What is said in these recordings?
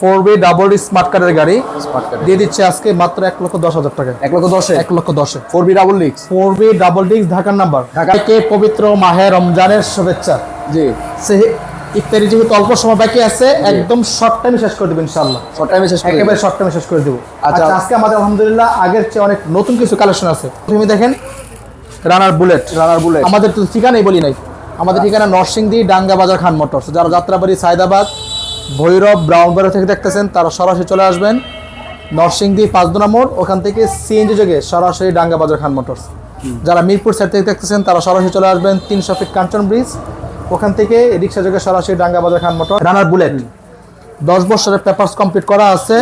Four B double smart কার্ডের গাড়ি দিয়ে দিচ্ছে আজকে মাত্র এক লক্ষ দশ হাজার টাকা। এক লক্ষ দশে? এক লক্ষ দশে। ফোর বি ডাবল লিক্স ফোর বি ডাবল ডিস্ক ঢাকার নাম্বার। ঢাকা। থেকে পবিত্র মাহে রমজানের শুভেচ্ছা। জি। সে ইফতারি যেহেতু অল্প সময় বাকি আছে একদম শর্ট টাইমে শেষ করে দেবো ইনশাল্লাহ শর্ট টাইমে শেষ একেবারে শর্ট টাইমে শেষ করে দেবো। আচ্ছা। আচ্ছা আজকে আমাদের আলহামদুলিল্লাহ আগের চেয়ে অনেক নতুন কিছু কালেকশন আছে। তুমি দেখেন রানার বুলেট রানার বুলেট আমাদের তো ঠিকানাই বলি নাই। আমাদের ঠিকানা নরসিংদী ডাঙ্গা বাজার খান মোটরস। যারা যাত্রাবাড়ি সায়দাবাদ ভৈরব ব্রাউন ব্রাউনবাড়ি থেকে দেখতেছেন তারা সরাসরি চলে আসবেন নরসিংদী পাঁচদোনা মোড় ওখান থেকে সিএনজি যোগে সরাসরি ডাঙ্গা বাজার খান মোটরস। যারা মিরপুর সাইড থেকে দেখতেছেন তারা সরাসরি চলে আসবেন তিনশো ফিট কাঞ্চন ব্রিজ। ওখান থেকে রিক্সা যোগে সরাসরি ডাঙ্গা বাজার খান মোটর রানার বুলেট দশ বছরের পেপারস কমপ্লিট করা আছে।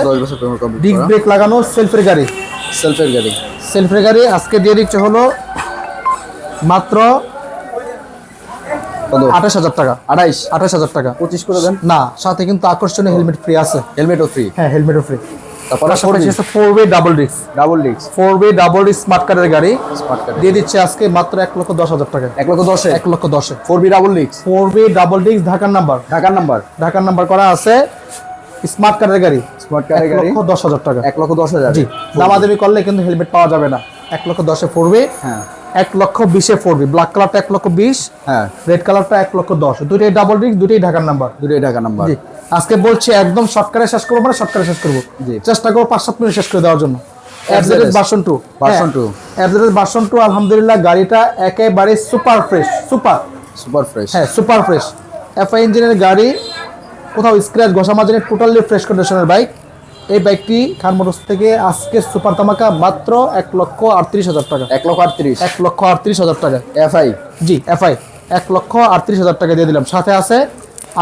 ডিস্ক ব্রেক লাগানো সেলফের গাড়ি। সেলফের গাড়ি। সেলফের গাড়ি আজকে দিয়ে দিচ্ছে হলো মাত্র আঠাশ হাজার টাকা। আঠাইশ? আঠাশ হাজার টাকা। পঁচিশ করে দেন। না সাথে কিন্তু আকর্ষণীয় হেলমেট ফ্রি আছে। হেলমেটও ফ্রি হ্যাঁ হেলমেটও free four way double disc double leaks four way double disc smart কার্ডের গাড়ি। স্মার্ট কার্ড দিয়ে দিচ্ছে আজকে মাত্র এক লক্ষ দশ হাজার টাকা। এক লক্ষ দশে? এক লক্ষ দশে। ফোর বি ডাবল লিক্স ফোর ওয়ে ডাবল ডিস্ক ঢাকার নাম্বার ঢাকার নাম্বার ঢাকার নাম্বার করা আছে স্মার্ট কার্ডের গাড়ি। স্মার্ট কার্ডের গাড়ি? লক্ষ দশ হাজার টাকা। এক লক্ষ দশ হাজার। জি দামাদামি করলে কিন্তু হেলমেট পাওয়া যাবে না। এক লক্ষ দশে ফোর ওয়ে হ্যাঁ। এক লক্ষ বিশে ফোর বি ব্ল্যাক কালারটা এক লক্ষ বিশ হ্যাঁ। রেড কালারটা এক লক্ষ দশ। দুটোই ডাবল ডিস্ক দুটোই ঢাকার নাম্বার দুটোই ঢাকার নাম্বার জি। আজকে বলছি একদম শর্টকারে শেষ করব মানে শর্টকারে শেষ করব। জি। চেষ্টা করব পাঁচ সাত মিনিট শেষ করে দেওয়ার জন্য। ভার্সন টু ভার্সন টু আলহামদুলিল্লাহ গাড়িটা একেবারে super fresh super super fresh হ্যাঁ সুপার ফ্রেশ এফআই ইঞ্জিনের গাড়ি কোথাও স্ক্র্যাচ ঘষা মাঝে টোটালি ফ্রেশ কন্ডিশনের বাইক এই বাইকটি খান মোটরস থেকে আজকে সুপার তামাকা মাত্র এক লক্ষ আটত্রিশ হাজার টাকা। এক লক্ষ আটত্রিশ। এক লক্ষ আটত্রিশ হাজার টাকা। এফআই। জি এফআই। এক লক্ষ আটত্রিশ হাজার টাকা দিয়ে দিলাম। সাথে আছে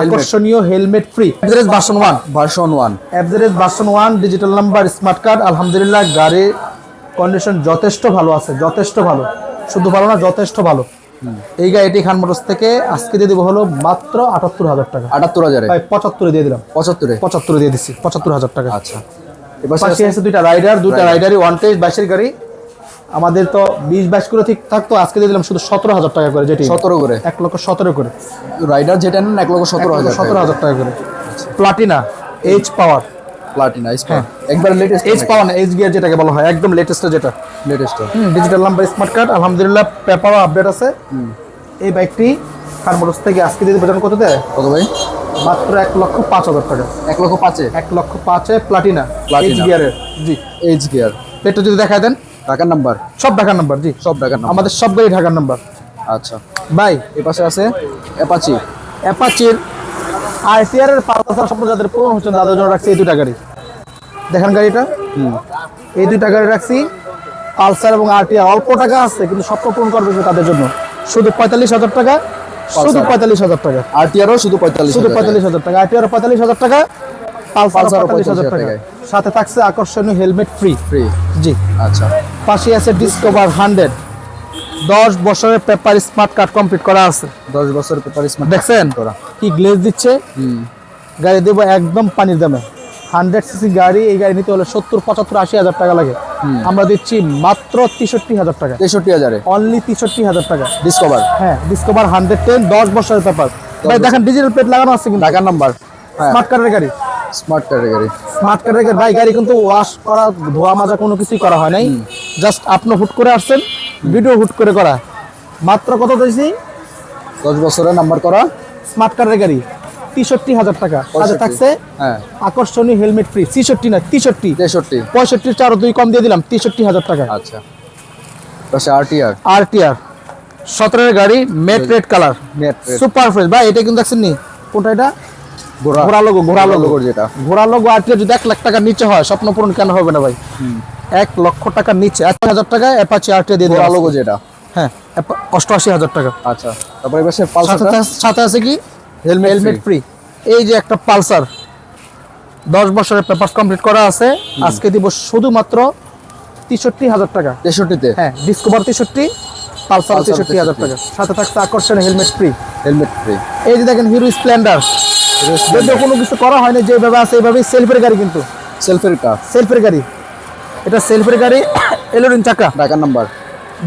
আকর্ষণীয় helmet free. Address version one version one average version one digital number smart card আলহামদুলিল্লাহ গাড়ির কন্ডিশন যথেষ্ট ভালো আছে যথেষ্ট ভালো। শুধু ভালো না যথেষ্ট ভালো। এই গাড়িটি খান মোটরস থেকে আজকে দিয়ে দেবো হলো মাত্র আটাত্তর হাজার টাকা। আটাত্তর হাজারে? পঁচাত্তরে দিয়ে দিলাম। পঁচাত্তরে? পঁচাত্তরে দিয়ে দিচ্ছি পঁচাত্তর হাজার টাকা। আচ্ছা। এবার পাশে আছে দুইটা রাইডার দুইটা রাইডারই ওয়ান টেস্ট বাইশের গাড়ি। আমাদের তো বিশ বাইশ করে ঠিক থাকতো আজকে দিয়ে দিলাম শুধু সতেরো হাজার টাকা করে যেটি। সতেরো করে? এক লক্ষ সতেরো করে। রাইডার যেটা নেন এক লক্ষ সতেরো হাজার সতেরো হাজার টাকা করে। প্লাটিনা এইচ পাওয়ার প্লাটিনা একবার লেটেস্ট এইচ পাওয়ার না এইচ গিয়ার যেটাকে বলা হয় একদম লেটেস্ট যেটা latest digital number smart card আলহামদুলিল্লাহ পেপারও আপডেট আছে। এই বাইকটি কার্বোরস থেকে আজকে দিতে বেতন কত দেয়? কত ভাই? মাত্র এক লক্ষ পাঁচ হাজার টাকা। এক লক্ষ পাঁচে? এক লক্ষ পাঁচে প্লাটিনা। এইচ গিয়ারের জি। এইচ গিয়ার পেটটা যদি দেখায় দেন। ঢাকার নাম্বার সব ঢাকার নাম্বার জি। সব ঢাকার নাম্বার আমাদের সব গাড়ি ঢাকার নাম্বার আচ্ছা। ভাই। এই পাশে আছে অ্যাপাচি অ্যাপাচির আইসিআর এর হাজার স্বপ্ন যাদের তাদের জন্য রাখছি এই দুটা গাড়ি। দেখেন গাড়িটা। এই দুইটা গাড়ি রাখছি। পালসার এবং আরটিআর অল্প টাকা আছে কিন্তু স্বপ্ন পূরণ করবে তাদের জন্য। শুধু পঁয়তাল্লিশ হাজার টাকা শুধু। পঁয়তাল্লিশ হাজার টাকা। আরটিআরও শুধু পঁয়তাল্লিশ শুধু পঁয়তাল্লিশ হাজার টাকা। আরটিআর পঁয়তাল্লিশ হাজার টাকা পালসার পঁয়তাল্লিশ হাজার টাকা। সাথে থাকছে আকর্ষণীয় হেলমেট ফ্রি ফ্রি জি। আচ্ছা। পাশে আছে ডিসকভার হান্ড্রেড দশ বছরের পেপার স্মার্ট কার্ড কমপ্লিট করা আছে। দশ বছর পেপার স্মার্ট দেখছেন? করা। কি গ্লেজ দিচ্ছে? গাড়ি দেবো একদম পানির দামে। হান্ড্রেড সিসি গাড়ি এই গাড়ি নিতে হলে সত্তর পঁচাত্তর আশি হাজার টাকা লাগে। আমরা দিচ্ছি মাত্র তেষট্টি হাজার টাকা। তেষট্টি হাজারে? অনলি তেষট্টি হাজার টাকা। ডিসকভার হ্যাঁ ডিসকভার হান্ড্রেড টেন দশ বছরের পেপার ভাই দেখেন ডিজিটাল প্লেট লাগানো আছে কিন্তু। ঢাকার নাম্বার স্মার্ট কার্ডের গাড়ি। স্মার্ট কার্ডের গাড়ি। স্মার্ট কার্ডের গাড়ি। ভাই গাড়ি কিন্তু ওয়াশ করা ধোয়া মাজা কোনো কিছুই করা হয় নাই। জাস্ট আপনি হুট করে আসছেন ভিডিও হুট করে করা। মাত্র কত দিয়েছি? দশ বছরের নাম্বার করা। স্মার্ট কার্ডের গাড়ি তেষট্টি হাজার টাকা। সাথে থাকছে হ্যাঁ। আকর্ষণীয় হেলমেট ফ্রি ছেষট্টি না তেষট্টি। তেষট্টি। পঁয়ষট্টির চার দুই কম দিয়ে দিলাম তেষট্টি হাজার টাকা। আচ্ছা। আরটিআর আর টি সতেরোর গাড়ি matte red colour super fresh ভাই এটা কিন্তু দেখছেন নি কোনটা এটা? ঘোড়া। লোগো ঘোড়া লোগো যেটা। ঘোড়া লোগো আর টি যদি এক লাখ টাকার নিচে হয় স্বপ্ন পূরণ কেন হবে না ভাই? এক লক্ষ টাকার নিচে এক হাজার টাকা অ্যাপাচি আর টি দিয়ে দিলাম। লোগো যেটা। হ্যাঁ অষ্টআশি হাজার টাকা। আচ্ছা তারপরে সাথে পালসার সাথে আছে কি? হেলমেট হেলমেট ফ্রি এই যে একটা পালসার দশ বছরের পেপার কমপ্লিট করা আছে। আজকে দিব শুধুমাত্র তেষট্টি হাজার টাকা। তেষট্টিতে? হ্যাঁ ডিসকভার তেষট্টি পালসার তেষট্টি হাজার টাকা। সাথে থাকছে আকর্ষণীয় হেলমেট ফ্রি হেলমেট ফ্রি এই যে দেখেন হিরো স্প্লেন্ডার যদিও কোনো কিছু করা হয়নি যেভাবে আছে এইভাবেই সেলফের গাড়ি কিন্তু। সেলফের কার সেলফের গাড়ি। এটা সেলফের গাড়ি এলোরিং চাকা ঢাকার নাম্বার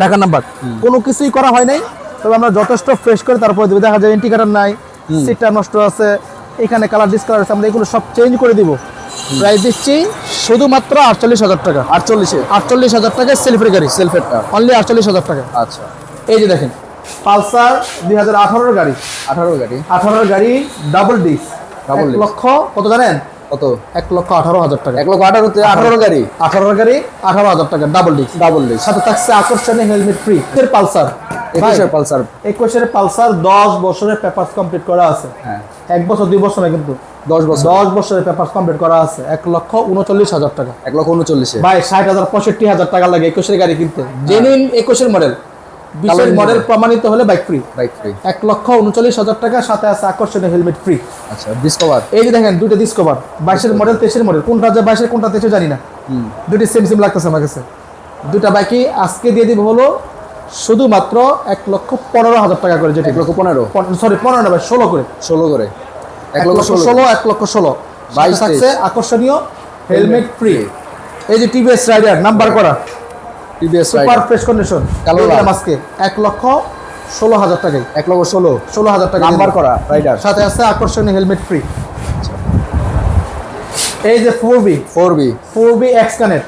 ঢাকা নাম্বার। কোনো কিছুই করা হয় নাই তবে আমরা যথেষ্ট ফ্রেশ করে তারপরে দেবো। দেখা যায় ইন্ডিকেটার নাই সিটটা নষ্ট আছে এখানে কালার ডিসকালার আছে আমরা এগুলো সব চেঞ্জ করে দিব। প্রাইস দিচ্ছি শুধুমাত্র আটচল্লিশ হাজার টাকা। আটচল্লিশে? আটচল্লিশ হাজার টাকা সেলফের গাড়ি সেলফেরটা অনলি আটচল্লিশ হাজার টাকা। আচ্ছা। এই যে দেখেন পালসার দুই হাজার আঠারোর গাড়ি। আঠারো গাড়ি? আঠারোর গাড়ি ডাবল ডিস্ক ডাবল লক্ষ কত জানেন? কত? এক লক্ষ আঠারো হাজার টাকা। এক লক্ষ আঠারোতে আঠারো গাড়ি? আঠারোর গাড়ি আঠারো হাজার টাকা ডাবল ডিস্ক ডাবল ডিস সাথে থাকছে আকর্ষণীয় হেলমেট ফ্রি এর পালসার। একুশের পালসার। একুশের পালসার দশ বছরের পেপার কমপ্লিট করা আছে। হ্যাঁ। এক বছর দুই বছর না কিন্তু। দশ বছর। দশ বছরের পেপার কমপ্লিট করা আছে। এক লক্ষ উনচল্লিশ হাজার টাকা। এক লক্ষ উনচল্লিশে। ভাই ষাট হাজার পঁয়ষট্টি হাজার টাকা লাগে একুশের গাড়ি কিনতে। জেনুইন একুশের মডেল engine মডেল প্রমাণিত হলে বাইক ফ্রি বাইক ফ্রি এক লক্ষ উনচল্লিশ হাজার টাকা সাথে আছে আকর্ষণীয় হেলমেট ফ্রি আচ্ছা ডিসকভার এই যে দেখেন দুটো ডিসকভার বাইশের মডেল তেইশের মডেল কোনটা যে বাইশের কোনটা তেইশে জানি না। দুটি সেম সেম লাগতেছে আমার কাছে। দুটা বাইকই আজকে দিয়ে দিব হলো শুধুমাত্র এক লক্ষ পনেরো হাজার টাকা করে যেটা। এক লক্ষ পনেরো? সরি পনেরো না ভাই ষোলো করে। ষোলো করে। এক লক্ষ ষোলো এক লক্ষ ষোলো। বাইশ আছে আকর্ষণীয় হেলমেট ফ্রি এই যে টিভিএস রাইডার নাম্বার করা। টিভিএস সুপার ফ্রেশ কন্ডিশন কালো কালো আজকে এক লক্ষ ষোলো হাজার টাকায়। এক লক্ষ ষোলো। ষোলো হাজার টাকা নাম্বার করা রাইডার সাথে আছে আকর্ষণীয় হেলমেট ফ্রি এই যে four V four V four V X connect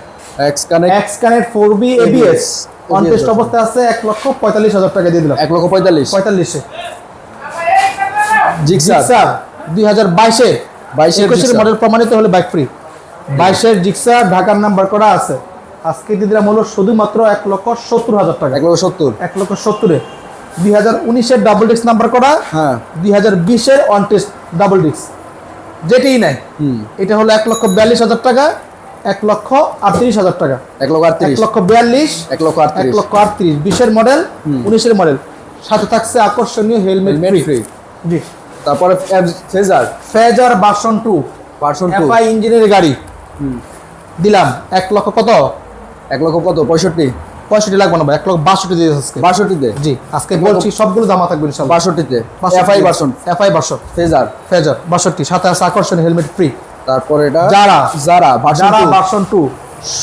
X connect X connect four V ABS ABS on test অবস্থায় আছে এক লক্ষ পঁয়তাল্লিশ হাজার টাকা দিয়ে দিলাম। এক লক্ষ পঁয়তাল্লিশ। পঁয়তাল্লিশে। জিক্সার দুই হাজার বাইশে 22 এর একুশের মডেল প্রমাণিত হলে বাইক ফ্রি বাইশের জিক্সার ঢাকার নাম্বার করা আছে। আজকে দিয়ে দিলাম হলো শুধুমাত্র এক লক্ষ সত্তর হাজার টাকা এক লক্ষ সত্তর এক লক্ষ সত্তরে দুই হাজার উনিশের ডাবল ডিস্ক নাম্বার করা হ্যাঁ দুই হাজার বিশের অন টেস্ট ডাবল ডিস্ক যেটিই নেয় এটা হলো এক লক্ষ বিয়াল্লিশ হাজার টাকা এক লক্ষ আটত্রিশ হাজার টাকা এক লক্ষ এক আটত্রিশ লক্ষ বিয়াল্লিশ এক লক্ষ এক লক্ষ আটত্রিশ বিশের মডেল উনিশের মডেল সাথে থাকছে আকর্ষণীয় হেলমেট ফ্রি জি তারপরে Fazer Fazer version two version two ইঞ্জিনের গাড়ি দিলাম এক লক্ষ কত এক লক্ষ কত? পঁয়ষট্টি? পঁয়ষট্টি লাগবে না ভাই, এক লক্ষ বাষট্টি দিয়ে আজকে। বাষট্টিতে? জি আজকে বলছি সবগুলো জামা থাকবে ইনশাল্লাহ বাষট্টিতে? FI version FI version Fazer Fazer বাষট্টি। সাথে আছে আকর্ষণীয় হেলমেট ফ্রি তারপরে এটা? যারা যারা যারা টু ভার্সন টু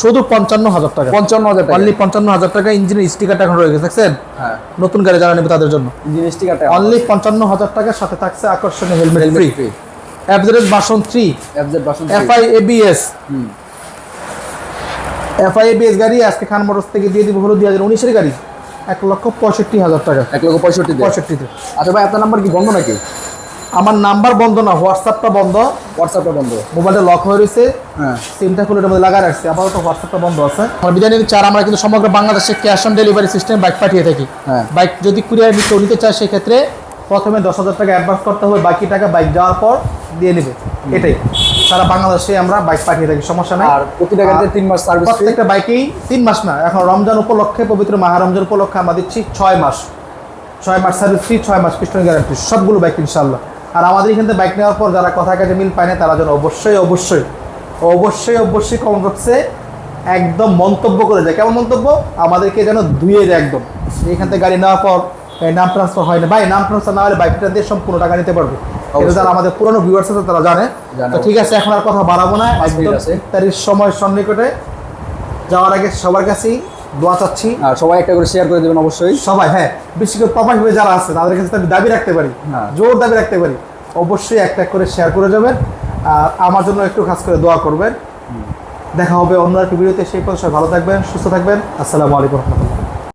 শুধু পঞ্চান্ন হাজার টাকা। পঞ্চান্ন হাজার টাকা। অনলি পঞ্চান্ন হাজার টাকা ইঞ্জিনের স্টিকারটা এখন রয়ে গেছে দেখছেন? হ্যাঁ। নতুন গাড়ি যারা নেবে তাদের জন্য। ইঞ্জিন স্টিকারটা অনলি পঞ্চান্ন হাজার টাকার সাথে থাকছে আকর্ষণীয় helmet free average version three FZ version FI ABS হুম। এফআই এবিএস গাড়ি আজকে খান মোটরস থেকে দিয়ে দিব হলো দুই হাজার উনিশের গাড়ি। এক লক্ষ পঁয়ষট্টি হাজার টাকা। এক লক্ষ পঁয়ষট্টি পঁয়ষট্টিতে। আচ্ছা ভাই আপনার নাম্বার কি বন্ধ নাকি? আমার নাম্বার বন্ধ না হোয়াটসঅ্যাপটা বন্ধ। হোয়াটসঅ্যাপটা বন্ধ। মোবাইলটা লক হয়ে রয়েছে। হ্যাঁ। সিমটা খুলে এটার মধ্যে লাগাই রাখছি। আপাতত হোয়াটসঅ্যাপটা বন্ধ আছে। আমার বিরিয়ানি চার আমরা কিন্তু সমগ্র বাংলাদেশে cash on delivery system bike পাঠিয়ে থাকি। হ্যাঁ। বাইক যদি কুরিয়ার কেউ নিতে চায় সেক্ষেত্রে প্রথমে দশ হাজার টাকা অ্যাডভান্স করতে হবে। বাকি টাকা বাইক যাওয়ার পর দিয়ে নেবে। এটাই। সারা বাংলাদেশে আমরা বাইক পাঠিয়ে থাকি সমস্যা নেই। আর প্রতি টাকাতে তিন মাস সার্ভিস প্রত্যেকটা বাইকেই তিন মাস না এখন রমজান উপলক্ষে পবিত্র মাহা রমজান উপলক্ষে আমরা দিচ্ছি ছয় মাস। ছয় মাস সার্ভিস ফ্রি ছয় মাস পিস্টন গ্যারান্টি সবগুলো বাইক ইনশাল্লাহ আর আমাদের এখান থেকে বাইক নেওয়ার পর যারা কথা কাজে মিল পায় না তারা যেন অবশ্যই অবশ্যই অবশ্যই অবশ্যই কমেন্ট বক্সে একদম মন্তব্য করে যায় কেমন মন্তব্য? আমাদেরকে যেন ধুয়ে দেয় একদম। এখান থেকে গাড়ি নেওয়ার পর নাম ট্রান্সফার হয় না। ভাই নাম ট্রান্সফার না হলে বাইকটা দিয়ে সম্পূর্ণ টাকা নিতে পারবে এটা যারা আমাদের পুরনো ভিউয়ার্স আছে তারা জানে। তো ঠিক আছে এখন আর কথা বাড়াবো না। মিনিট একদম ইফতারির সময় সন্নিকটে। যাওয়ার আগে সবার কাছেই দোয়া চাচ্ছি। আর সবাই একটা করে শেয়ার করে দেবেন অবশ্যই। সবাই হ্যাঁ বিশেষ করে প্রবাসী ভাই যারা আছে তাদের কাছে আমি দাবি রাখতে পারি। হ্যাঁ। জোর দাবি রাখতে পারি। অবশ্যই একটা এক করে শেয়ার করে যাবেন। আর আমার জন্য একটু খাস করে দোয়া করবেন। দেখা হবে অন্য একটা ভিডিওতে। সেই পর্যন্ত সবাই ভালো থাকবেন সুস্থ থাকবেন। আসসালামু আলাইকুম রহমতুল্লাহ।